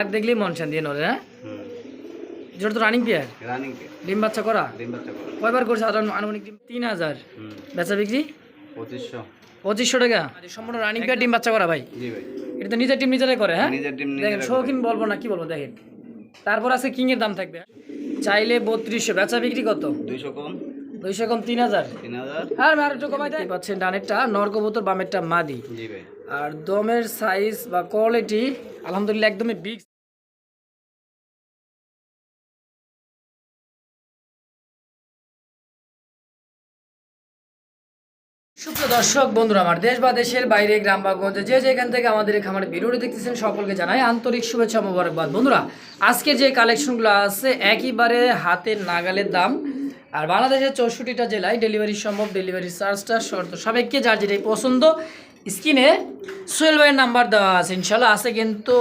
আর দেখলেই মন শান্তি নরে হ্যাঁ? যেটা তো রানিং পেয়ার রানিং ডিম বাচ্চা করা? ডিম বাচ্চা করো। কয়বার করছে সাধারণ আনুমানিক ডিম? তিন হাজার। বেচা বিক্রি? পঁচিশশো। পঁচিশশো টাকা? সম্পূর্ণ রানিং পেয়ার ডিম বাচ্চা করা ভাই। জি ভাই। এটা তো নিজের টিম নিজেরাই করে হ্যাঁ? নিজের টিম দেখেন শৌখিন বলব না কি বলব দেখেন। তারপর আছে কিং এর দাম থাকবে চাইলে বত্রিশশো। বেচা বিক্রি কত? দুইশো কম। দুইশো কম তিন হাজার। তিন হাজার। আর আর একটু কমাই দেয় পাচ্ছেন ডানেরটা নরকবুতর বামেরটা মাদি। জি ভাই। আর দমের সাইজ বা কোয়ালিটি আলহামদুলিল্লাহ একদমই বিগ দর্শক, বন্ধুরা, আমার দেশ বা দেশের বাইরে, গ্রাম বা গঞ্জে যে যেখান থেকে আমাদের এই ভিডিওটি দেখতেছেন, সকলকে জানাই আন্তরিক শুভেচ্ছা মোবারকবাদ। বন্ধুরা আজকে যে কালেকশনগুলো আছে একইবারে হাতের নাগালের দাম। আর বাংলাদেশের চৌষট্টিটা জেলায় ডেলিভারি সম্ভব, ডেলিভারি চার্জটা শর্ত সাবেককে যার যেটাই পছন্দ, স্ক্রিনে সোহেল ভাইয়ের নাম্বার দেওয়া আছে ইনশাল্লাহ আছে কিন্তু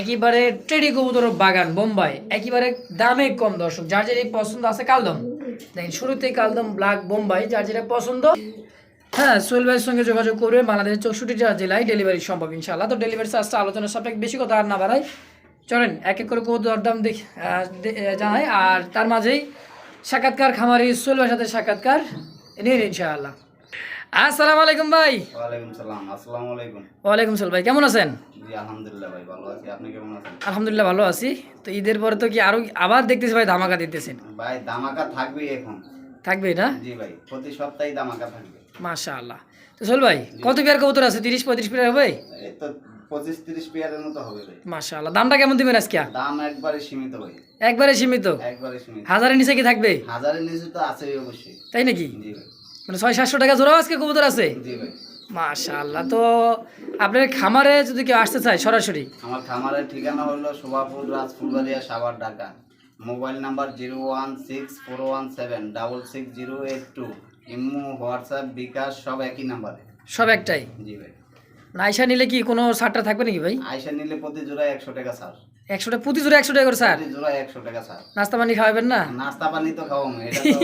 একেবারে টেডি কবুতর বাগান, বোম্বাই। একেবারে দামে কম দর্শক, যার যেটাই পছন্দ আছে কালদম। দেখেন, শুরুতেই কালদম, ব্ল্যাক, বোম্বাই, যার যেটা পছন্দ হ্যাঁ সোহেল ভাইয়ের সঙ্গে যোগাযোগ করবে বাংলাদেশের চৌষট্টিটা জেলায় ডেলিভারি সম্ভব ইনশাল্লাহ তো ডেলিভারি চার্জটা আলোচনার সাপেক্ষে বেশি কথা আর না বাড়াই। চলেন এক এক করে কবুতর দাম দেখ জানাই। আর তার মাঝেই সাক্ষাৎকার খামারি সোহেল ভাইয়ের সাথে সাক্ষাৎকার নিন ইনশাআল্লাহ। আসসালামু আলাইকুম ভাই। ওয়ালাইকুম সালাম আসসালামু আলাইকুম। ওয়ালাইকুম সালাম ভাই কেমন আছেন? জি আলহামদুলিল্লাহ ভাই ভালো আছি। আপনি কেমন আছেন? আলহামদুলিল্লাহ ভালো আছি। তো ঈদের পরে তো কি আরও আবার দেখতেছি ভাই ধামাকা দিতেছেন? ভাই দামাকা থাকবে এখন। থাকবে না? জি ভাই প্রতি সপ্তাহে দামাকা থাকবে। মাশা আল্লাহ তো সোহেল ভাই কত পেয়ার কবুতর আছে? তিরিশ পঁয়ত্রিশ পেয়ার হবে? এই পঁচিশ তিরিশ পেয়ারের মতো হবে ভাই। দামটা কেমন দিবেন আজকে? দাম একবারে সীমিত ভাই। একবারে সীমিত? একবারে সীমিত। হাজারের নিচে কি থাকবে? হাজারের নিচে তো আছেই অবশ্যই। তাই নাকি? মানে ছয় সাতশো টাকা জোড়াও আজকে কবুতর আছে? জি ভাই। মাশা তো আপনার খামারে যদি কেউ আসতে চায় সরাসরি? আমার খামারের ঠিকানা হলো Shobhapur Rajphulbaria Savar Dhaka. Mobile number zero one six four one seven double six zero eight two. Imo WhatsApp bKash সব একই নাম্বারে। সব একটাই? জি ভাই। নিলে কি কোনো ছাড়টা থাকবে নাকি ভাই? নিলে প্রতি জোড়ায় একশো টাকা ছাড়। একশোটা প্রতি জোড়া একশো টাকা করে স্যার জোড়ায় একশো টাকা ছাড়। নাস্তা পানি খাওয়াবেন না? নাস্তা পানি তো খাওয়াবো এটা তো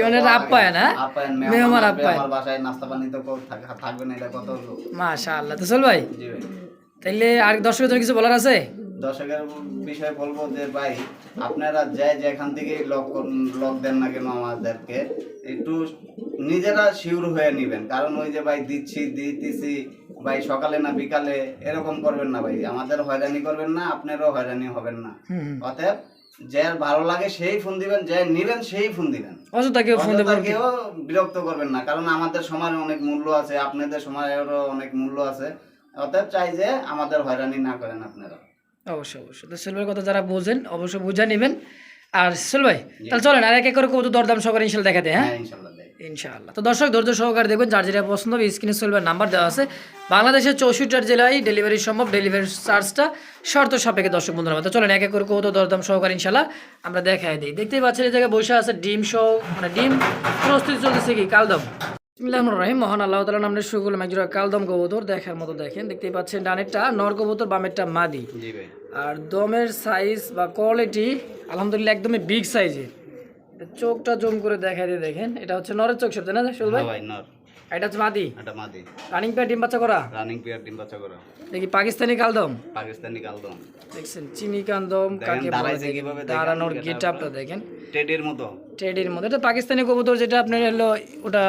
মানে আপ্যায়ন। হ্যাঁ? আপ্যায়ন মেহমান আপ্যায়ন। আমার বাসায় নাস্তা পানি তো থাকবে না এটা কত হলো মাশা আল্লাহ তো চল ভাই। জি ভাই। তাইলে আর দর্শকের জন্য কিছু বলার আছে? দর্শকের বিষয়ে বলব যে ভাই আপনারা যে যেখান থেকে লক লক দেন না কেন আমাদেরকে একটু নিজেরা শিওর হয়ে নেবেন। কারণ ওই যে ভাই দিচ্ছি দিতেছি ভাই সকালে না বিকালে এরকম করবেন না ভাই। আমাদের হয়রানি করবেন না আপনারও হয়রানি হবেন না। অতএব যে ভালো লাগে সেই ফোন দিবেন যে নিবেন সেই ফোন দিবেন। অযথা কেউ ফোন দেবো অযথা কেউ বিরক্ত করবেন না কারণ আমাদের সময়ের অনেক মূল্য আছে আপনাদের সময়েরও অনেক মূল্য আছে। অতএব চাই যে আমাদের হয়রানি না করেন আপনারা। অবশ্যই অবশ্যই। তো সেলভাইয়ের কথা যারা বোঝেন অবশ্যই বুঝে নেবেন। আর সেল ভাই তাহলে চলেন আর এক এক করে কত দরদাম সহকারে ইনশাল্লাহ দেখাতে হ্যাঁ? হ্যাঁ ইনশাআল্লাহ তো দর্শক ধৈর্য সহকারে দেখবেন যার যেটা পছন্দ হবে স্ক্রিনে সেলভার নাম্বার দেওয়া আছে। বাংলাদেশের চৌষট্টার জেলায় ডেলিভারি সম্ভব ডেলিভারি চার্জটা শর্ত সাপেক্ষে দর্শক বন্ধুরা তো চলেন এক এক করে কত দরদাম সহকারে ইনশাল্লাহ আমরা দেখাই দিই। দেখতেই পাচ্ছেন এই জায়গায় বসে আছে ডিম সহ মানে ডিম প্রস্তুতি চলতেছে কি? কালদম। বিসমিল্লাহির রহিম। মহান আল্লাহ তাআলা নামের শুরু করলাম একজোড়া কালদম কবুতর দেখার মতো দেখেন। দেখতেই পাচ্ছেন ডানেরটা নর কবুতর বামেরটা মাদি। আর দমের সাইজ বা কোয়ালিটি আলহামদুলিল্লাহ একদমই বিগ সাইজের চোখটা জম করে দেখাই দিয়ে দেখেন। এটা হচ্ছে নরের চোখ না শুধু ভাই? হ্যাঁ নর। এটা হচ্ছে মাদি? এটা মাদি। রানিং প্যাড ডিম বাচ্চা করা? রানিং পিয়ার ডিম বাচ্চা করা। দেখি পাকিস্তানি কালদম? পাকিস্তানি কালদম। দেখছেন চিনি কান্দম দেখেন কাকে দাঁড়াইছে কীভাবে দাঁড়ানোর এটা গেট আপটা দেখেন। টেডির মতো। টেডির মধ্যে এটা পাকিস্তানি কবুতর যেটা আপনার হলো ওটা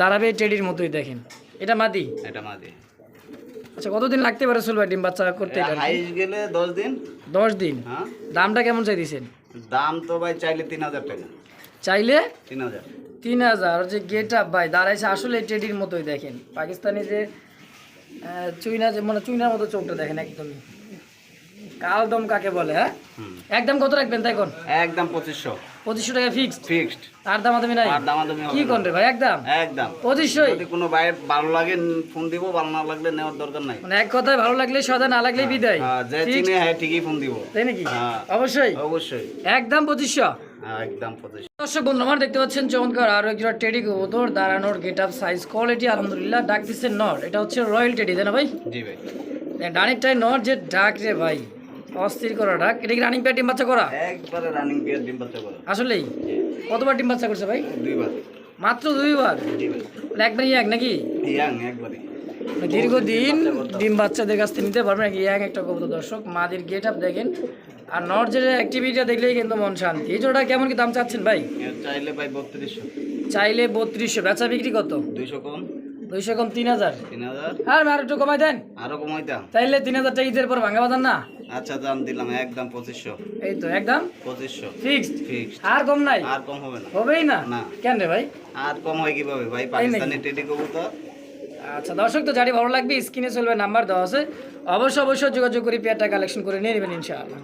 দাঁড়াবে টেডির মতোই দেখেন। এটা মাদি? এটা মাদি। আচ্ছা কতদিন লাগতে পারে সুল ভাই ডিম বাচ্চা করতে এটা? হাইস গেলে দশ দিন। দশ দিন? হ্যাঁ। দামটা কেমন চাই দিছেন দাম তো ভাই চাইলে তিন হাজার টাকা। চাইলে? তিন হাজার। তিন হাজার আর যে গেট আপ ভাই দাঁড়াইছে আসলে টেডির মতোই দেখেন। পাকিস্তানি যে চুইনা যে মানে চুইনার মতো চোখটা দেখেন একদমই। কালদম কাকে বলে হ্যাঁ? একদম কত রাখবেন তাই কোন? একদম পঁচিশশো। পঁচিশশো টাকা ফিক্সড ফিক্সড আর দামাদামি নাই? আর দামাদামি কি। কোন রে ভাই একদম? একদম। পঁচিশশোই? যদি কোনো বাইরে ভালো লাগে ফোন দিব ভালো না লাগলে নেওয়ার দরকার নাই। মানে এক কথায় ভালো লাগলে সদা না লাগলেই বিদায়। হ্যাঁ, যে চিনে হ্যাঁ ঠিকই ফোন দিব। তাই নাকি? হ্যাঁ। অবশ্যই? অবশ্যই। একদম পঁচিশশো? হ্যাঁ, একদম পঁচিশ দর্শক বন্ধু আমার দেখতে পাচ্ছেন চমৎকার আরও একজন টেডি কবুতর দাঁড়ানোর গেট আপ সাইজ কোয়ালিটি আলহামদুলিল্লাহ ডাক দিচ্ছে নট এটা হচ্ছে রয়্যাল টেডি তাই না ভাই? জি ভাই। ডানেরটাই নট যে ডাক রে ভাই। অস্থির করা ডাক এটা কি রানিং প্যাড ডিম বাচ্চা করা? একবারে রানিং পিয়ার ডিম বাচ্চা করো। আসলেই? কতবার ডিম বাচ্চা করছে ভাই? দুইবার। মাত্র দুইবার? একবারই এক নাকি? ইয়াং একবারে। মানে দীর্ঘদিন ডিম বাচ্চাদের কাছ থেকে নিতে পারবেন এক একটা কবুতর? দর্শক মাদের গেট আপ দেখেন। আর নর্জের অ্যাক্টিভিটিটা দেখলেই কিন্তু মন শান্তি। এই জোড়াটা কেমন কি দাম চাচ্ছেন ভাই? চাইলে ভাই বত্রিশশো। চাইলে বত্রিশশো। বেচা বিক্রি কত? দুইশো কম। দুইশো কম তিন হাজার। তিন হাজার। আর একটু কমাই দেন। আরও কমাইতাম চাইলে তিন হাজার টাকা ঈদের পর ভাঙা বাজার না? আচ্ছা দাম দিলাম একদম পঁচিশশো। এই তো একদম পঁচিশশো। ফিক্সড? ফিক্সড। আর কম নাই? আর কম হবে না। হবেই না? না। কেন রে ভাই? আর কম হয় কীভাবে ভাই? পাকিস্তানি টেডি কবুতর। আচ্ছা দর্শক তো জানি ভালো লাগবে স্ক্রিনে চলবে নাম্বার দেওয়া আছে। অবশ্যই অবশ্যই যোগাযোগ করে পেয়ারটা কালেকশন করে নিয়ে নেবেন ইনশাআল্লাহ।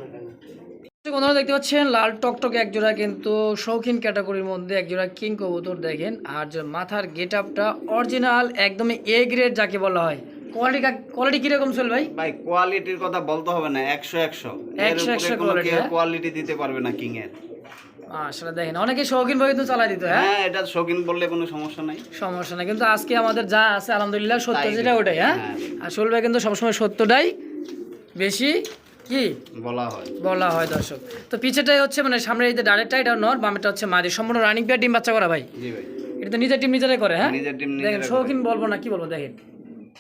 বন্ধুরা দেখতে পাচ্ছেন লাল টকটকে একজোড়া কিন্তু শৌখিন ক্যাটাগরির মধ্যে একজোড়া কিং কবুতর দেখেন। আর যে মাথার গেট আপটা অরিজিনাল একদমই এ গ্রেড যাকে বলা হয়। কোয়ালিটি কোয়ালিটি কীরকম চল ভাই? ভাই কোয়ালিটির কথা বলতে হবে না একশো একশো। একশো একশো quality, হ্যাঁ? কোয়ালিটি দিতে পারবে না কিং এর। আসলে দেখেন অনেকে শৌখিন ভাবে তো চালাই দিত হ্যাঁ? হ্যাঁ এটা শৌখিন বললে কোনো সমস্যা নাই। সমস্যা নেই কিন্তু আজকে আমাদের যা আছে আলহামদুলিল্লাহ সত্য যেটা ওটাই হ্যাঁ? হ্যাঁ। ভাই কিন্তু সবসময় সত্যটাই বেশি কি? বলা হয়। বলা হয় দর্শক। তো পিছেটাই হচ্ছে মানে সামনে এই যে ডাইরেক্টটা এটা নর বামেটা হচ্ছে মাদি সম্পূর্ণ রানিং পেয়ার ডিম বাচ্চা করা ভাই। জি ভাই। এটা তো নিজের টিম নিজেরাই করে হ্যাঁ? নিজের টিম দেখেন শৌখিন বলব না কি বলব দেখেন।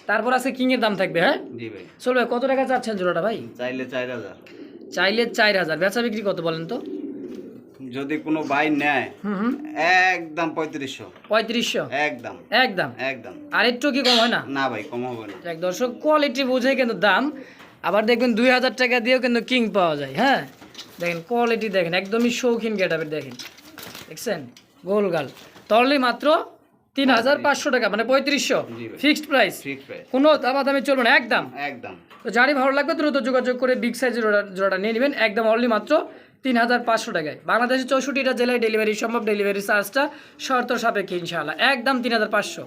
তারপর আছে কিং এর দাম থাকবে হ্যাঁ? জি ভাই। চল ভাই কত টাকা চাচ্ছেন জোড়াটা ভাই? চাইলে চার হাজার। চাইলে চার হাজার। বেচা বিক্রি কত বলেন তো? যদি কোনো ভাই নেয় একদম পঁয়ত্রিশশো। পঁয়ত্রিশশো? একদম। একদম? একদম। আর একটু কি কম হয় না? না ভাই কম হবে না। এক দর্শক কোয়ালিটি বুঝে কিন্তু দাম। আবার দেখবেন দুই হাজার টাকা দিয়েও কিন্তু কিং পাওয়া যায় হ্যাঁ? দেখেন কোয়ালিটি দেখেন একদমই শৌখিন গেটাবের দেখেন। দেখছেন? গোল গাল। তরলি মাত্র তিন হাজার পাঁচশো টাকা মানে পঁয়ত্রিশশো। Fixed price. কোনো দামাদামি চলবে না একদম। একদম। তো যারই ভালো লাগবে দ্রুত যোগাযোগ করে বিগ সাইজের জোড়া জোড়াটা নিয়ে নেবেন একদম অনলি মাত্র তিন হাজার পাঁচশো টাকায়। বাংলাদেশের চৌষট্টিটা জেলায় ডেলিভারি সম্ভব ডেলিভারি চার্জটা শর্ত সাপেক্ষে ইনশাআল্লাহ। একদম তিন হাজার পাঁচশো।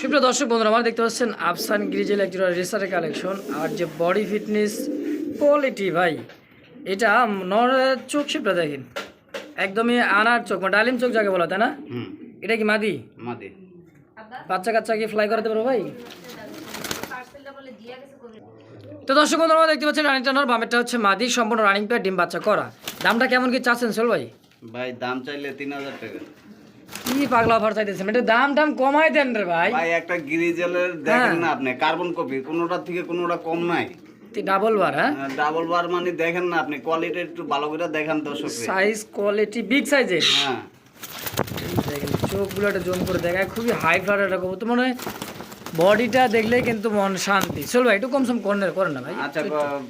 সুপ্রিয় দর্শক বন্ধুরা আমার দেখতে পাচ্ছেন আফসান গ্রিজেল একজোড়া রেসারের কালেকশন আর যে বডি ফিটনেস কোয়ালিটি ভাই এটা নরের চোখ শিপটা দেখেন। একদমই আনার চোখ মানে ডালিম চোখ যাকে বলা তাই না? এটা কি মাদি? মাদি। বাচ্চা কাচ্চা কি ফ্লাই করাতে পারো ভাই? তো দর্শক বন্ধুরা দেখতে পাচ্ছেন রানিং টানার বামেরটা হচ্ছে মাদি সম্পূর্ণ রানিং পেয়ার ডিম বাচ্চা করা। দামটা কেমন কি চাচ্ছেন চল ভাই? ভাই দাম চাইলে তিন হাজার টাকা। কি পাগলা অফার চাইতেছেন? এটা দাম টাম কমাই দেন রে ভাই। ভাই একটা গিরিজেলের দেখেন না আপনি কার্বন কপি কোনোটার থেকে কোনোটা কম নাই। ডাবল বার হ্যাঁ? ডাবল বার মানে দেখেন না আপনি কোয়ালিটি একটু ভালো করে দেখেন দর্শক সাইজ কোয়ালিটি বিগ সাইজের হ্যাঁ। চোখগুলো একটা জোন করে দেখায় খুবই হাই ফ্লার একটা কবুতর মনে হয় বডিটা দেখলেই কিন্তু মন শান্তি। চল ভাই একটু কম সম করেন না ভাই। আচ্ছা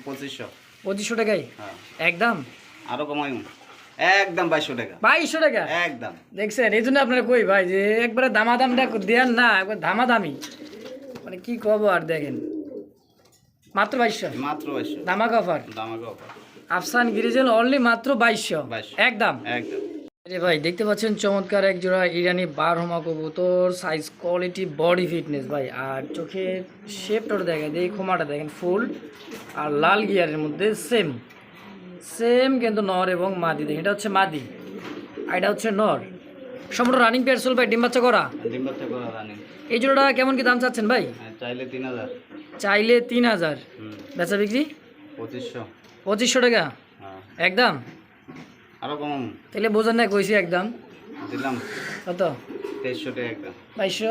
পঁচিশশো। পঁচিশশো টাকাই? হ্যাঁ। একদম? আরও কমাই একদম বাইশশো টাকা। বাইশশো টাকা? একদম। দেখছেন এই জন্য আপনারা কই ভাই যে একবারে দামাদামটা দেন না একবার দামাদামি। মানে কি কব আর দেখেন। মাত্র বাইশশো? মাত্র বাইশশো। দামাক অফার দামাকে অফার আফসান গিরিজেল অনলি মাত্র বাইশশো। একদম? একদম। আরে ভাই দেখতে পাচ্ছেন চমৎকার এক জোড়া ইরানি বারহমা কবুতর সাইজ কোয়ালিটি বডি ফিটনেস ভাই। আর চোখের শেপটা দেখেন এই খোমাটা দেখেন ফুল আর লাল গিয়ারের মধ্যে সেম সেম কিন্তু নর এবং মাদি দেখেন এটা হচ্ছে মাদি। আর এটা হচ্ছে নর। সম্পূর্ণ রানিং পেয়ারসোল ভাই ডিম বাচ্চা করা? ডিম বাচ্চা করা রানি এই জোড়াটা কেমন কি দাম চাচ্ছেন ভাই? চাইলে তিন হাজার। চাইলে তিন হাজার। বেচা বিক্রি? পঁচিশশো। পঁচিশশো টাকা? হ্যাঁ। একদম? আরও কম। তাহলে বোঝেন না কইছি একদম। দিলাম। কত? তেইশশো টাকা একদম বাইশশো?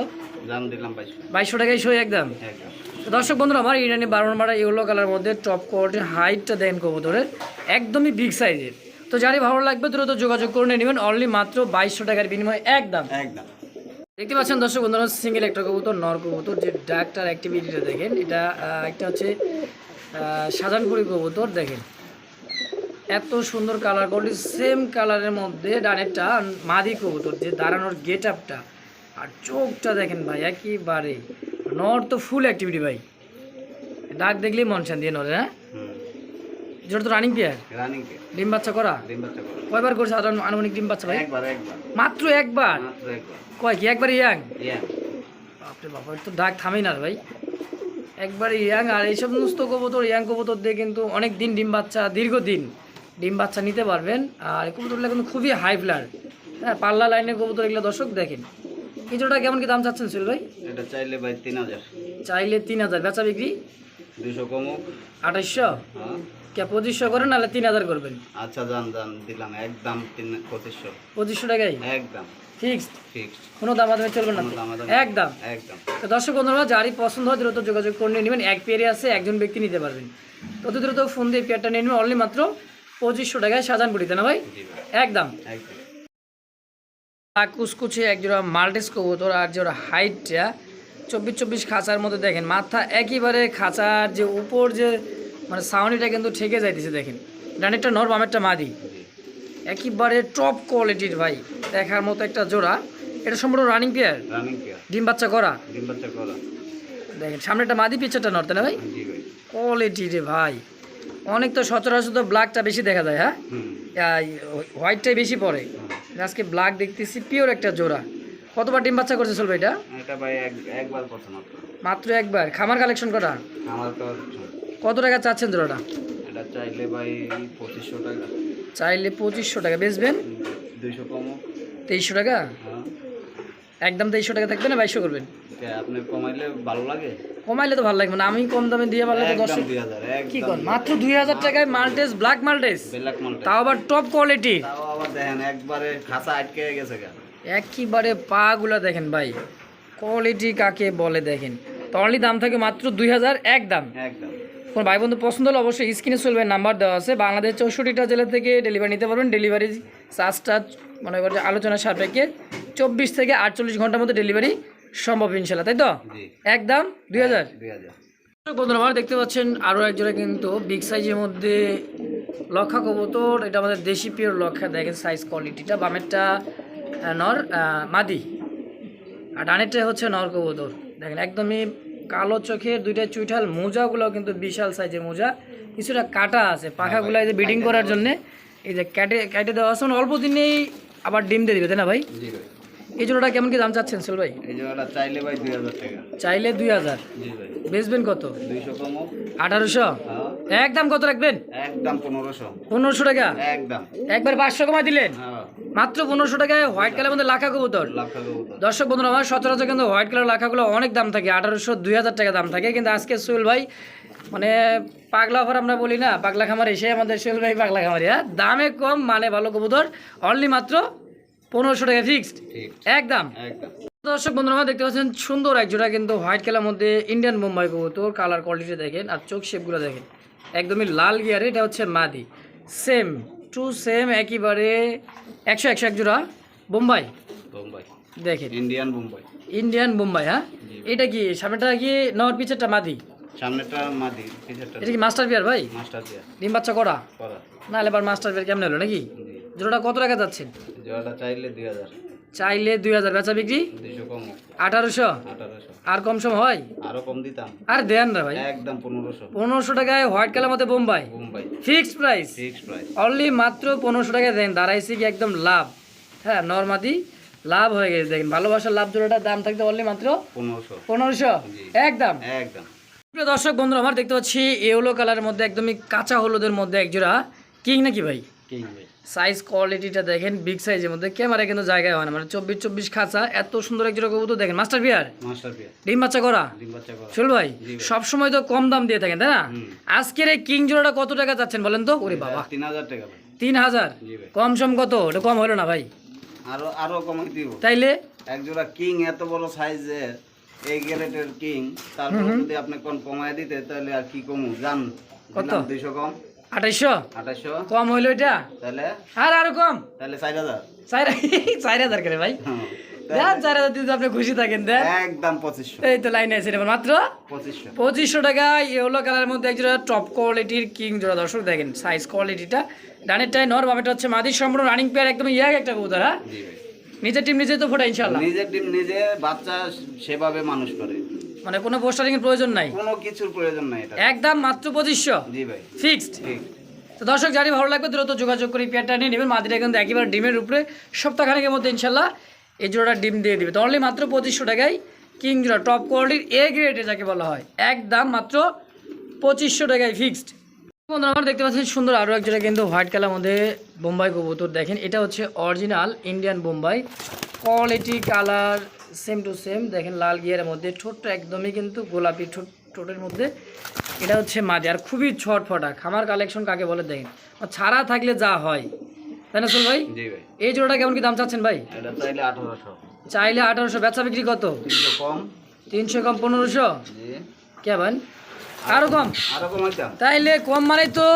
দাম দিলাম বাইশশো। বাইশশো টাকাই সই একদম। একদম। দর্শক বন্ধুরা আমার ইরানি বারো মারা ইয়েলো কালার মধ্যে টপ কোয়ালিটির হাইটটা দেন কবুতরের। একদমই বিগ সাইজের তো যারই ভালো লাগবে দ্রুত যোগাযোগ করে নিয়ে নেবেন। অনলি মাত্র বাইশশো টাকার বিনিময়ে একদম। একদম। দেখতে পাচ্ছেন দর্শক বন্ধুরা সিঙ্গেল একটা কবুতর নর কবুতর যে ডাকটার অ্যাক্টিভিটিটা দেখেন এটা একটা হচ্ছে শাহজাহানপুরি কবুতর দেখেন। এত সুন্দর কালার করলি সেম কালারের মধ্যে ডানেরটা মাদি কবুতর যে দাঁড়ানোর গেট আপটা আর চোখটা দেখেন ভাই একেবারে। নর তো ফুল অ্যাক্টিভিটি ভাই। ডাক দেখলেই মন শান্তি নরে হ্যাঁ? যেটা তো রানিং প্লেয়ার রানিং ডিম বাচ্চা করা? ডিম বাচ্চা করা। কয়বার করছে সাধারণ আনুমানিক ডিম বাচ্চা ভাই? একবার একবার। মাত্র একবার? মাত্র একবার। কয় কি একবার ইয়াং? ইয়া। বাপরে এর তো ডাক থামেই না ভাই। একবার ইয়াং আর এই সমস্ত কবুতর ইয়াং কবুতর দিয়ে কিন্তু অনেক দিন ডিম বাচ্চা দীর্ঘদিন। ডিম বাচ্চা নিতে পারবেন। আর কবুতরগুলো কিন্তু খুবই হাই ফ্লার হ্যাঁ পাল্লা লাইনের কবুতর এগুলো দর্শক দেখেন। কিছুটা কেমন কি দাম চাচ্ছেন সুল ভাই? এটা চাইলে ভাই তিন হাজার। চাইলে তিন হাজার। বেচা বিক্রি? দুইশো কমুক। আঠাইশশো? হ্যাঁ। কে পঁচিশশো করেন নাহলে তিন হাজার করবেন। আচ্ছা যান যান দিলাম। একদম তিন পঁচিশশো। পঁচিশশো টাকাই একদম। ফিক্সড? ফিক্সড। কোনো দামাদামি চলবে না একদম। একদম। তো দর্শক বন্ধুরা যারই পছন্দ হয় দ্রুত যোগাযোগ করে নিয়ে নেবেন। এক পেয়ারে আছে একজন ব্যক্তি নিতে পারবেন। তত দ্রুত ফোন দিয়ে পেয়ারটা নিয়ে নেবেন। অনলি মাত্র পঁচিশশো টাকায় সাজানপুরিতে না ভাই? একদম। কুচকুচে এক জোড়া মাল্টিস কবুতর আর জোড়া হাইটটা চব্বিশ চব্বিশ খাঁচার মধ্যে দেখেন মাথা একেবারে খাঁচার যে উপর যে মানে সাউনিটা কিন্তু ঠেকে যাইতেছে দেখেন। ডানেরটা নর বামেরটা মাদি। জি। একেবারে টপ কোয়ালিটির ভাই দেখার মতো একটা জোড়া। এটা সম্পূর্ণ রানিং পেয়ার ডিম বাচ্চা করা? ডিম বাচ্চা করা। দেখেন সামনেটা মাদি পিছাটা নড়তে না ভাই? কোয়ালিটি রে ভাই। অনেক তো সচরাচর তো ব্ল্যাকটা বেশি দেখা যায় হ্যাঁ? হোয়াইটটাই বেশি পড়ে। আজকে ব্ল্যাক দেখতেছি পিওর একটা জোড়া। কতবার ডিম বাচ্চা করছে চলবে এটা? এটা ভাই একবার মাত্র। একবার। খামার কালেকশন করা কত টাকা চাচ্ছেন জোড়াটা? এটা চাইলে ভাই পঁচিশশো টাকা। চাইলে পঁচিশশো টাকা। বেচবেন? দুইশো তেইশশো টাকা? হ্যাঁ। একদম তেইশশো টাকা থাকবে না? বাইশশো করবেন? কে আপনি কমাইলে ভালো লাগে? কমাইলে তো ভালো লাগবে না আমি কম দামে দিয়ে পারলে তো দর্শক। কি কর মাত্র দুই হাজার টাকায় মাল্টেস ব্ল্যাক মাল্টেস? তাও আবার টপ কোয়ালিটি তাও আবার দেখেন একবারে খাসা আটকে গেছে কেন একেবারে পাগুলা দেখেন ভাই কোয়ালিটি কাকে বলে দেখেন। তো দাম থাকে মাত্র দুই হাজার এক দাম। একদম। কোনো ভাই বন্ধু পছন্দ হলে অবশ্যই স্ক্রিনে চলবে নাম্বার দেওয়া আছে বাংলাদেশ চৌষট্টিটা জেলা থেকে ডেলিভারি নিতে পারবেন। ডেলিভারি চার্জটা মনে করেন আলোচনা সাপেক্ষে চব্বিশ থেকে আটচল্লিশ ঘণ্টার মধ্যে ডেলিভারি সম্ভব ইনশাল্লাহ তাই তো? একদম দুই হাজার? দুই বন্ধুরা আমার দেখতে পাচ্ছেন আরও এক জোড়া কিন্তু বিগ সাইজের মধ্যে লক্ষা কবুতর। এটা আমাদের দেশি পিওর লক্ষা দেখেন সাইজ কোয়ালিটিটা বামেরটা নর মাদি। আর ডানেরটা হচ্ছে নর কবুতর। দেখেন একদমই কালো চোখের দুইটা চুইঠাল মোজাগুলো কিন্তু বিশাল সাইজের মোজা। কিছুটা কাটা আছে পাখাগুলো এই যে বিডিং করার জন্য। এই যে কেটে কেটে দেওয়া আছে অল্প দিনেই আবার ডিম দিয়ে দিবে তাই না ভাই। এই জোড়াটা কেমন কি দাম চাচ্ছেন সোল ভাই? এই জোড়াটা চাইলে ভাই দুই হাজার টাকা। চাইলে দুই হাজার। জি ভাই। বেচবেন কত? দুইশো কমও আঠারোশো? হ্যাঁ। একদম কত রাখবেন? একদম পনেরোশো। পনেরোশো টাকা? একদম। একবার পাঁচশো কমাই দিলেন? হ্যাঁ। মাত্র পনেরোশো টাকায় হোয়াইট কালার মধ্যে লাখা কবুতর। লাখ টাকা কবুতর। দর্শক বন্ধুরা আমার সচরাচর কিন্তু হোয়াইট কালার লাখাগুলো অনেক দাম থাকে। আঠারোশো দুই হাজার টাকা দাম থাকে। কিন্তু আজকে সোহেল ভাই মানে পাগলা অফার আমরা বলি না পাগলা খামার এসে আমাদের সোহেল ভাই পাগলা খামারি হ্যাঁ? দামে কম মানে ভালো কবুতর। অনলি মাত্র পনেরোশো টাকা ফিক্সড একদম? দর্শক বন্ধুরা আমার দেখতে পাচ্ছেন সুন্দর এক জোড়া কিন্তু হোয়াইট কালার মধ্যে ইন্ডিয়ান বোম্বাই কবুতর। কালার কোয়ালিটি দেখেন আর চোখ শেপগুলো দেখেন। একদমই লাল গিয়ারে এটা হচ্ছে মাদি। সেম টু সেম একইবারে একশো একশো এক জোড়া। বোম্বাই? বোম্বাই। দেখেন। ইন্ডিয়ান বোম্বাই ইন্ডিয়ান বোম্বাই হ্যাঁ? এটা কি সামনেটা কি নর পিছেরটা মাদি? সামনেটা মাদি পিছেরটা এটা কি মাস্টার বিয়ার ভাই? মাস্টার দিয়া ডিম বাচ্চা করা? করা। নাহলে এবার মাস্টার বিয়ার কেমন হলো নাকি? জোড়াটা কত টাকা যাচ্ছেন? জোড়াটা চাইলে দুই হাজার। চাইলে দুই হাজার। বেচা বিক্রি? আঠারোশো? আর কম সম হয়? আরও কম দিতাম। আর দেন না ভাই। একদম পনেরোশো। পনেরোশো টাকায় হোয়াইট কালার মধ্যে Bombay. Bombay. Fixed price? Only মাত্র পনেরোশো টাকায় দেন। দাঁড়াইছে কি একদম লাভ। হ্যাঁ নর্মাদি। লাভ হয়ে গেছে। দেখেন ভালোবাসার লাভ জোড়াটার দাম থাকতে অনলি মাত্র পনেরোশো। পনেরোশো? জি। একদম। একদম। প্রিয় দর্শক বন্ধুরা আমার দেখতে পাচ্ছি ইয়েলো কালারের মধ্যে একদমই কাঁচা হলুদের মধ্যে একজোড়া কিং নাকি ভাই? কিং ভাই। সাইজ কোয়ালিটিটা দেখেন বিগ সাইজের মধ্যে। ক্যামেরা কিন্তু জায়গায় হয় না মানে চব্বিশ চব্বিশ খাঁচা এত সুন্দর একজোড়া কবুতর দেখেন। মাস্টার বিয়ার ডিম বাচ্চা করা? চল ভাই সবসময় তো কম দাম দিয়ে থাকেন তাই না? আজকের এই কিং জোড়াটা কত টাকা চাচ্ছেন বলেন তো? ওরে বাবা। তিন হাজার টাকা তিন হাজার? কম সম কত? ওটা কম হলো না ভাই। আরও আরও কম দিব। তাইলে? এক জোড়া কিং এত বড় সাইজের এই গ্রেডের কিং তারপর যদি আপনি কোন কমায় দিতে তাহলে আর কি কমু? জান। কত? দুইশো কম। আঠাইশো কম হইল এটা? তাহলে? আর আরও কম? তাহলে চার হাজার। চার চার হাজার করে ভাই। দেন চার হাজার দিতে আপনি খুশি থাকেন দেন। একদম পঁচিশশো। এই তো লাইনে আছে এবার মাত্র। পঁচিশশো। পঁচিশশো টাকা ইয়েলো কালারের মধ্যে একজোড়া টপ কোয়ালিটির কিং জোড়া। দর্শক দেখেন সাইজ কোয়ালিটিটা ডানেরটাই নর বামেটা হচ্ছে মাদির সম্পূর্ণ রানিং পেয়ার একদম ইয়াক একটা কবুতর হ্যাঁ? নিজের টিম নিজে তো ফোটা ইনশাল্লাহ নিজের টিম নিজে বাচ্চা সেভাবে মানুষ করে। মানে কোনো পোস্টারিং এর প্রয়োজন নাই। কোনো কিছুর প্রয়োজন নাই এটা। একদম মাত্র পঁচিশশো। জি ভাই। ফিক্সড। তো দর্শক জানি ভালো লাগবে দ্রুত যোগাযোগ করে পেয়ারটা নিয়ে নেবেন। মাদিরা কিন্তু একেবারে ডিমের উপরে। সপ্তাহখানেকের মধ্যে ইনশাল্লাহ এই জোড়াটা ডিম দিয়ে দিবে। তো অনলি মাত্র পঁচিশশো টাকায় কিং জোড়া টপ কোয়ালিটির এ গ্রেডে যাকে বলা হয়। একদম মাত্র পঁচিশশো টাকায় ফিক্সড। বন্ধুরা আমার দেখতে পাচ্ছেন সুন্দর আরও এক জোড়া কিন্তু হোয়াইট কালার মধ্যে বোম্বাই কবুতর দেখেন। এটা হচ্ছে original Indian Bombay quality colour same to same দেখেন লাল গিয়ারের মধ্যে ঠোঁটটা একদমই কিন্তু গোলাপি ঠোঁট ঠোঁটের মধ্যে। এটা হচ্ছে মাদি আর খুবই ছটফটা খামার কালেকশন কাকে বলে দেখেন? ছাড়া থাকলে যা হয় তাই না ভাই? এই জোড়াটা কেমন কি দাম চাচ্ছেন ভাই? চাইলে আঠারোশো। বেচা বিক্রি কত? কম। তিনশো কম পনেরোশো? জি। কে ভাই? আরও কম? তাইলে কম মানে তো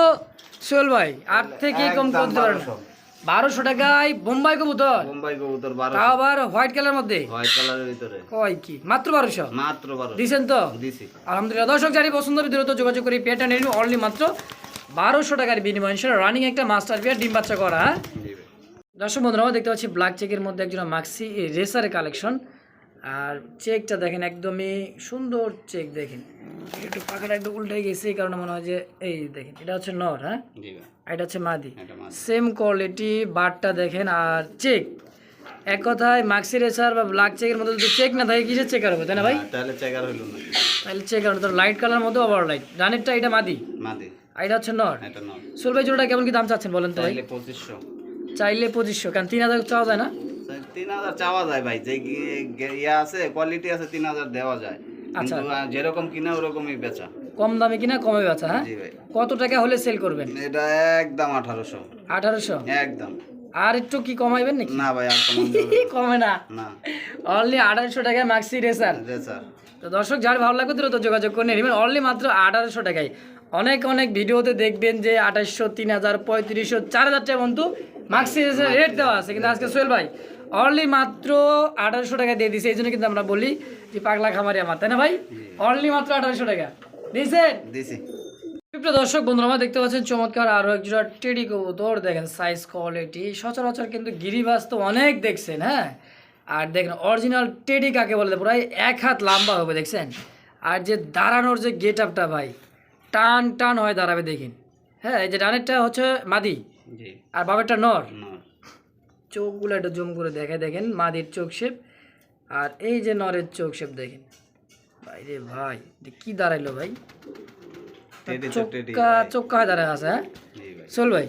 সোহেল ভাই আট থেকে কম করতে পারেন 1200 বারোশো টাকায় বোম্বাই কবুতর। বোম্বাই কবুতর তাও আবার হোয়াইট কালার মধ্যে? হোয়াইট কালারের ভিতরে। কয় কি? মাত্র বারোশো? মাত্র বারো দিছেন তো? দিছি। আলহামদুলিল্লাহ। দর্শক জানি পছন্দ দ্রুত যোগাযোগ করি পেটা নিয়ে অনলি মাত্র বারোশো টাকার বিনিময় রানিং একটা মাস্টার পেয়ার ডিম বাচ্চা করা হ্যাঁ? দর্শক বন্ধুরা দেখতে পাচ্ছি ব্ল্যাক চেকের মধ্যে একজন মাক্সি রেসারের কালেকশন আর চেকটা দেখেন একদমই সুন্দর চেক দেখেন। একটু পাখাটা একটু উল্টে গেছে এই কারণে মনে হয় যে এই দেখেন এটা হচ্ছে নর হ্যাঁ? আর এটা হচ্ছে মাদি। সেম কোয়ালিটি বারটা দেখেন আর চেক। এক কথায় মাক্সি রেসার বা ব্ল্যাক চেকের মধ্যে যদি চেক না থাকে কিসের চেকার হবে তাই না ভাই? তাহলে চেকার হইল না। তাহলে চেক হবে তো লাইট কালার মধ্যে ওভার লাইট রানেরটা এটা মাদি? মাদি। আর এটা হচ্ছে নর? এটা নয় সোল ভাই জোড়াটা কেমন কি দাম চাচ্ছেন বলেন তো ভাই? চাইলে পঁচিশশো। চাইলে পঁচিশশো কারণ তিন হাজার চাওয়া যায় না? তিন হাজার চাওয়া যায় ভাই যে ইয়া আছে কোয়ালিটি আছে তিন হাজার দেওয়া যায়। আচ্ছা। যেরকম কিনা ওরকমই বেচা। কম দামে কিনা কমে বেচা হ্যাঁ? কত টাকা হলে সেল করবেন? এটা একদম আঠারোশো। আঠারোশো? একদম। আর একটু কি কমাইবেন নাকি? না ভাই আর কমান যাবে না। কমে না? না। অনলি আঠারোশো টাকায় মাক্সি রেসার রে তো দর্শক যার ভালো লাগবে দ্রুত যোগাযোগ করে নেবেন। অনলি মাত্র আঠারোশো টাকায়। অনেক অনেক ভিডিওতে দেখবেন যে আঠাশশো তিন হাজার পঁয়ত্রিশশো চার হাজার টাকা বন্ধু মাক্সি রেসার রেট দেওয়া আছে। কিন্তু আজকে সোহেল ভাই অনলি মাত্র আঠারোশো টাকা দিয়ে দিছে এই জন্য কিন্তু আমরা বলি যে পাগলা খামারি আমার তাই না ভাই? অনলি মাত্র আঠারোশো টাকা। দিয়েছেন প্রিয় দর্শক বন্ধুরা আমরা দেখতে পাচ্ছেন চমৎকার আরও এক জোড়া টেডি কবুতর। দেখেন সাইজ কোয়ালিটি সচরাচর কিন্তু গিরিবাস তো অনেক দেখছেন হ্যাঁ? আর দেখেন অরিজিনাল টেডি কাকে বলে প্রায় এক হাত লম্বা হবে দেখছেন? আর যে দাঁড়ানোর যে গেট আপটা ভাই টান টান হয় দাঁড়াবে দেখেন। হ্যাঁ এই যে ডানেরটা হচ্ছে মাদি আর বাবেরটা নর। চোখগুলো একটু জুম করে দেখে দেখেন মাদির চোখ শেপ আর এই যে নরের চোখ শেপ দেখেন। ভাই রে ভাই কি দাঁড়াইলো ভাই? চোখা চোখা দাঁড়ায় আছে হ্যাঁ? চল ভাই।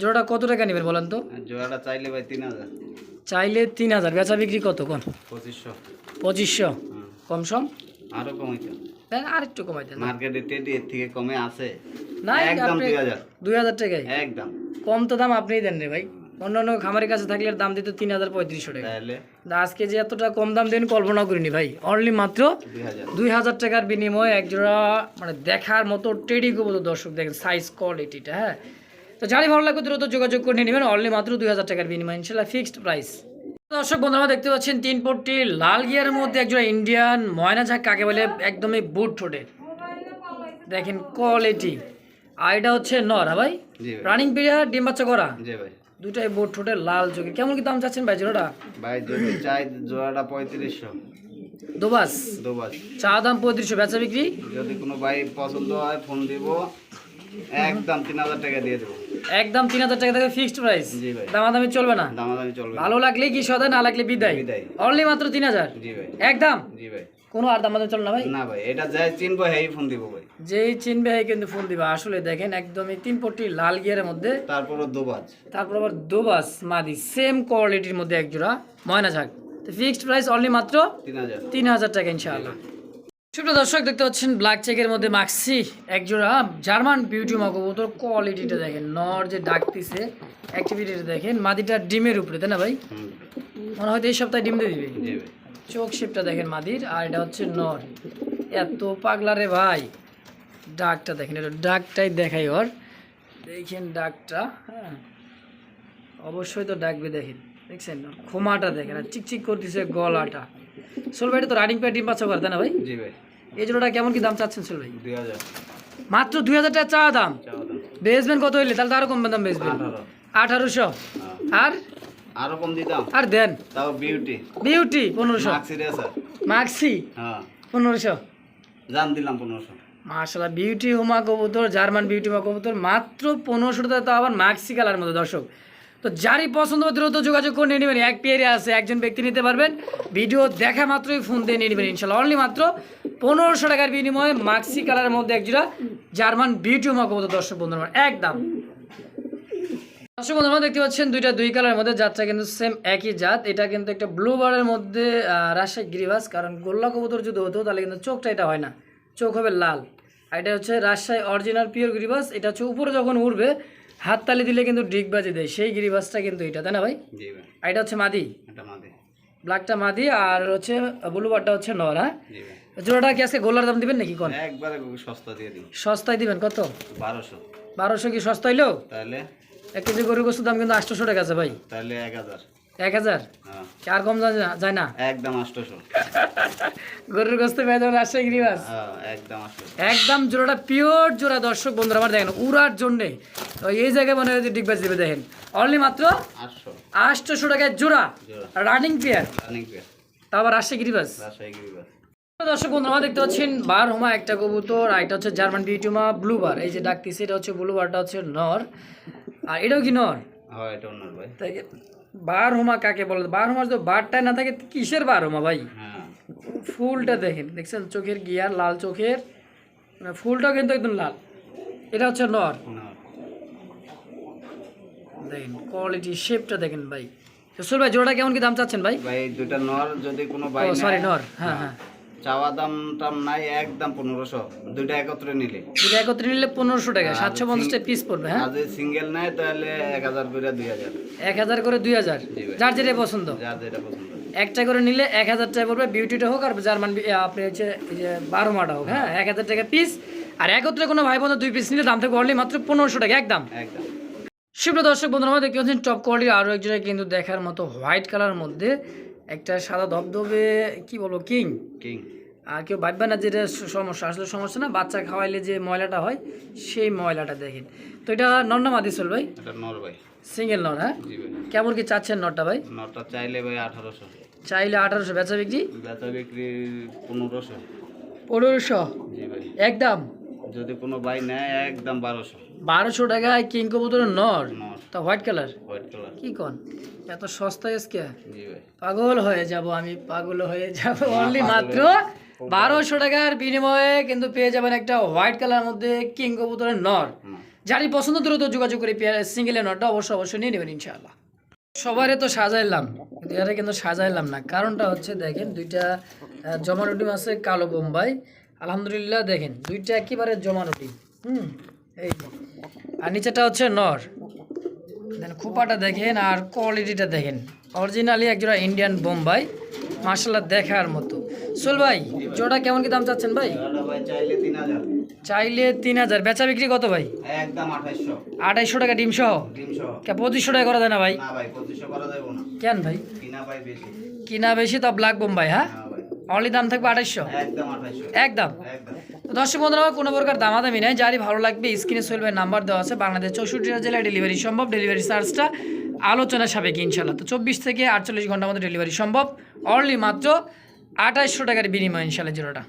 জোড়াটা কত টাকা নেবেন বলেন তো? জোড়াটা চাইলে ভাই তিন হাজার। চাইলে তিন হাজার বেচা বিক্রি কত কোন? পঁচিশশো। পঁচিশশো কম সম? আরও কমাইতো দেন আর একটু কমাই দেন। মার্কেটে টেডি এর থেকে কমে আছে। না একদম দুই হাজার। দুই হাজার টাকায়? একদম। কম তো দাম আপনিই দেন রে ভাই। অন্য অন্য খামারের কাছে থাকলে দাম দিত তিন হাজার পঁয়ত্রিশশো টাকা। আজকে যে এতটা কম দাম দেন কল্পনা করিনি ভাই। অনলি মাত্র দুই হাজার। টাকার বিনিময়ে একজোড়া মানে দেখার মতো টেডি কবুতর দর্শক দেখেন সাইজ কোয়ালিটিটা হ্যাঁ। তো জানি ভালো লাগবে দ্রুত যোগাযোগ করে নেবেন অনলি মাত্র দুই হাজার টাকার বিনিময় ইনশাল্লাহ ফিক্সড প্রাইস দর্শক বন্ধুরা দেখতে পাচ্ছেন তিন পট্টি লাল গিয়ারের মধ্যে একজোড়া ইন্ডিয়ান ময়না ঝাক কাকে বলে একদমই বুট ঠোঁটের দেখেন কোয়ালিটি আর এটা হচ্ছে নর হ্যাঁ ভাই? ভাই। রানিং পিরিয়ড ডিম বাচ্চা করা। জি ভাই। দুটাই বুট ঠোঁটে লাল চোখে। কেমন কি দাম চাচ্ছেন ভাই জোড়াটা? ভাই চাই জোড়াটা পঁয়ত্রিশশো। দোবাস? দুবার চা দাম পঁয়ত্রিশশো বেচা বিক্রি? যদি কোনো ভাই পছন্দ হয় ফোন দিব। একদম তিন হাজার টাকা দিয়ে দেবো। একদম তিন হাজার টাকা থেকে ফিক্সড প্রাইস জি ভাই। দামাদামি চলবে না। দামাদামি চলবে ভালো লাগলে কি সদায় না লাগলে বিদায়। বিদায়। অনলি মাত্র তিন হাজার। জি ভাই। একদম? জি ভাই। কোনো আর দামাদামি চলবে না ভাই? না ভাই এটা যাই চিনবো হ্যাঁ ফোন দিব ভাই। যেই চিনবে কিন্তু ফোন দিবা আসলে দেখেন একদমই তিন পট্টি লাল গিয়ারের মধ্যে। তারপরও দুবাজ। তারপর আবার দুবাস মাদি সেম কোয়ালিটির মধ্যে এক জোড়া ময়না তো ফিক্সড প্রাইস অনলি মাত্র তিন হাজার। টাকা ইনশাআল্লাহ। ছোট দর্শক দেখতে পাচ্ছেন ব্ল্যাক চেকের মধ্যে মাক্সি এক জোড়া জার্মান বিউটি মাকবুতর কোয়ালিটিটা দেখেন নর যে ডাকতিছে অ্যাক্টিভিটিটা দেখেন মাদিটা ডিমের উপরে তাই না ভাই? মনে হয়তো এই সপ্তাহে ডিম দিয়ে দিবে। চোখ শেপটা দেখেন মাদির আর এটা হচ্ছে নর। এত পাগলা রে ভাই। ডাকটা দেখেন এটা ডাকটাই দেখাই ওর। দেখেন ডাকটা হ্যাঁ। অবশ্যই তো ডাকবে দেখেন দেখছেন? খোমাটা দেখেন আর চিকচিক করতেছে গলাটা। সোল ভাই এটা তো রানিং প্যাড ডিম পাচ্ছ করে তাই না ভাই? জি ভাই। এই জোড়াটা কেমন কি দাম চাচ্ছেন সোল ভাই? দুই হাজার। মাত্র দুই হাজার টাকা চা দাম। দাম। বেচবেন কত হইলে? তাহলে তো আরও কম দাম বেচবেন আঠারো। আঠারোশো। হ্যাঁ। আর? আরও কম দিতাম। আর দেন। তাও বিউটি বিউটি পনেরোশো। মাক্সি হ্যাঁ। পনেরোশো। জান দিলাম পনেরোশো। মার্শাল্লাহ বিউটি হুমা কবুতর, জার্মান বিউটি হুমা কবুতর, মাত্র পনেরোশো টাকা তো আবার মাক্সি কালার মতো, দর্শক। তো যারই পছন্দ হবে দ্রুত যোগাযোগ করে নিয়ে নেবেন, এক পেয়ারে আছে, একজন ব্যক্তি নিতে পারবেন। ভিডিও দেখা মাত্রই ফোন দিয়ে নিয়ে নেবেন ইনশাল্লাহ অনলি মাত্র পনেরোশো টাকার বিনিময়ে মাক্সি কালারের মধ্যে একজোড়া জার্মান বিউটি হুমা কবুতর, দর্শক বন্ধুরা একদম। দর্শক বন্ধুরা দেখতে পাচ্ছেন, দুইটা দুই কালারের মধ্যে জাতটা কিন্তু সেম একই জাত। এটা কিন্তু একটা ব্লু বারের মধ্যে রাজশাহী গিরিবাস কারণ গোল্লা কবুতর যদি হতো, তাহলে কিন্তু চোখটা এটা হয় না, চোখ হবে লাল। আর এটা হচ্ছে রাজশাহী অরিজিনাল পিওর গিরিবাস এটা হচ্ছে উপরে যখন উঠবে হাত তালি দিলে কিন্তু ডিগ বাজে দেয়। সেই গিরিবাসটা কিন্তু এটা তাই না ভাই? আর এটা হচ্ছে মাদি। ব্ল্যাকটা মাদি। আর হচ্ছে ব্লুবারটা হচ্ছে নর হ্যাঁ? জোড়াটা কি আজকে গোলার দাম দিবেন নাকি কোন? একবারে সস্তা দিয়ে দিন। সস্তায় দিবেন কত? বারোশো। বারোশো কি সস্তা হইল? তাহলে? এক কেজি গরুর গোস্তের দাম কিন্তু আটশোশো টাকা আছে ভাই। তাহলে এক হাজার। এক হাজার? হ্যাঁ। আর কম যায় না- যায় না? একদম আটশোশো। গরুর গোস্ত পেয়ে যাবেন রাজশাহী গিরিবাস। একদম একদম জোড়াটা পিওর জোড়া দর্শক বন্ধুরা আমার দেখেন উড়ার জন্যে। তো এই জায়গায় মনে হয় ডিগবাজ দিবে দেখেন। অনলি মাত্র আটশো। আটশোশো টাকায় জোড়া রানিং পেয়ার রানিং পেয়ার তা রাজশাহী গিরিবাস। রাজশাহী গিরিবাস। দর্শক বন্ধুরা দেখতে পাচ্ছেন বার হোমা একটা কবুতর আর এটা হচ্ছে জার্মান বিউটিমা ব্লু বার এই যে ডাকতেছে এটা হচ্ছে ব্লু বারটা হচ্ছে নর। আর এটাও কি নর? হয় ভাই। বার হোমা কাকে বলে? বার হোমা যদি বারটায় না থাকে কিসের বার হোমা ভাই? হ্যাঁ। ফুলটা দেখেন দেখছেন? চোখের গিয়ার লাল চোখের মানে ফুলটাও কিন্তু একদম লাল। এটা হচ্ছে নর। দেখেন কোয়ালিটি শেপটা দেখেন ভাই। রসুল ভাই জোড়াটা কেমন কি দাম চাচ্ছেন ভাই? ভাই দুইটা নর যদি কোনো ভাই সরি নর। হ্যাঁ হ্যাঁ। চাওয়া দাম টাম নাই একদম পনেরোশো। দুইটা একত্রে নিলে। দুটো একত্রে নিলে পনেরোশো টাকা সাতশো পঞ্চাশটা পিস পড়বে হ্যাঁ? যদি সিঙ্গেল নেয় তাহলে এক হাজার করে দুই হাজার। এক হাজার করে দুই হাজার। যার যেটা পছন্দ। যার যেটা পছন্দ। একটা করে নিলে এক হাজার টাকা পড়বে বিউটিটা হোক আর জার্মান আপনি হচ্ছে যে বারো মাটা হোক হ্যাঁ? এক হাজার টাকা পিস আর একত্রে কোনো ভাই বোন দুই পিস নিলে দাম থেকে অনলি মাত্র পনেরোশো টাকা একদম? একদম। সুপ্রিয় দর্শক বন্ধুরা আমরা দেখতে পাচ্ছেন টপ কোয়ালিটির আরও একজনের কিন্তু দেখার মতো হোয়াইট কালার মধ্যে একটা সাদা ধবধবে কি বলব কিং কিং কেউ ভাববে না যেটা সমস্যা। আসলে সমস্যা না বাচ্চা খাওয়াইলে যে ময়লাটা হয় সেই ময়লাটা দেখেন। তো এটা নন্না মাদিসল ভাই? এটা নর ভাই। সিঙ্গেল নর হ্যাঁ? কেমন কি চাচ্ছেন নটটা ভাই? নরটা চাইলে ভাই আঠারোশো। চাইলে আঠারোশো বেচা বিক্রি? বেচা বিক্রি পনেরোশো। পনেরোশো? একদম যদি কোনো ভাই নেয় একদম বারোশো। বারোশো টাকায় কিং কবুতরের নর? নর। তা হোয়াইট কালার? White colour. কি কন? এত সস্তা এসকে পাগল হয়ে যাব আমি পাগল হয়ে যাব অনলি মাত্র বারোশো টাকার বিনিময়ে কিন্তু পেয়ে যাবেন একটা হোয়াইট কালার মধ্যে কিং কবুতরের নর। যারই পছন্দ দ্রুত যোগাযোগ করে সিঙ্গেলের নরটা অবশ্যই অবশ্যই নিয়ে নেবেন ইনশাআল্লাহ। সবারে তো সাজাইলাম এরা কিন্তু সাজাইলাম না। কারণটা হচ্ছে দেখেন দুইটা আহ, জমানুটি আছে কালো বোম্বাই। আলহামদুলিল্লাহ দেখেন দুইটা একেবারে জমানুটি হুম এই আর নিচেটা হচ্ছে নর। দেন খোপাটা দেখেন আর কোয়ালিটিটা দেখেন। অরিজিনালি একজোড়া ইন্ডিয়ান বোম্বাই মার্শাল্লাহ দেখার মতো। সোল ভাই জোড়া কেমন কি দাম চাচ্ছেন ভাই? চাইলে তিন হাজার। বেচা বিক্রি কত ভাই? আঠাইশশো। টাকা ডিম সহ? কে পঁচিশশো টাকা করা যায় না ভাই? কেন ভাই? কিনা বেশি। তো ব্ল্যাক বোম্বাই হ্যাঁ? অনলি দাম থাকবে আঠাইশশো? একদম দর্শক বন্ধুরা কোনো প্রকার দামাদামি নেই। যারই ভালো লাগবে স্ক্রিনে সোলভের নাম্বার দেওয়া আছে। বাংলাদেশ চৌষট্টিটা জেলায় ডেলিভারি সম্ভব। ডেলিভারি চার্জটা আলোচনা সাপেক্ষে ইনশাল্লাহ তো চব্বিশ থেকে আটচল্লিশ ঘণ্টার মধ্যে ডেলিভারি সম্ভব। অনলি মাত্র আঠাইশশো টাকার বিনিময় ইনশাল্লাহ জিরোটা।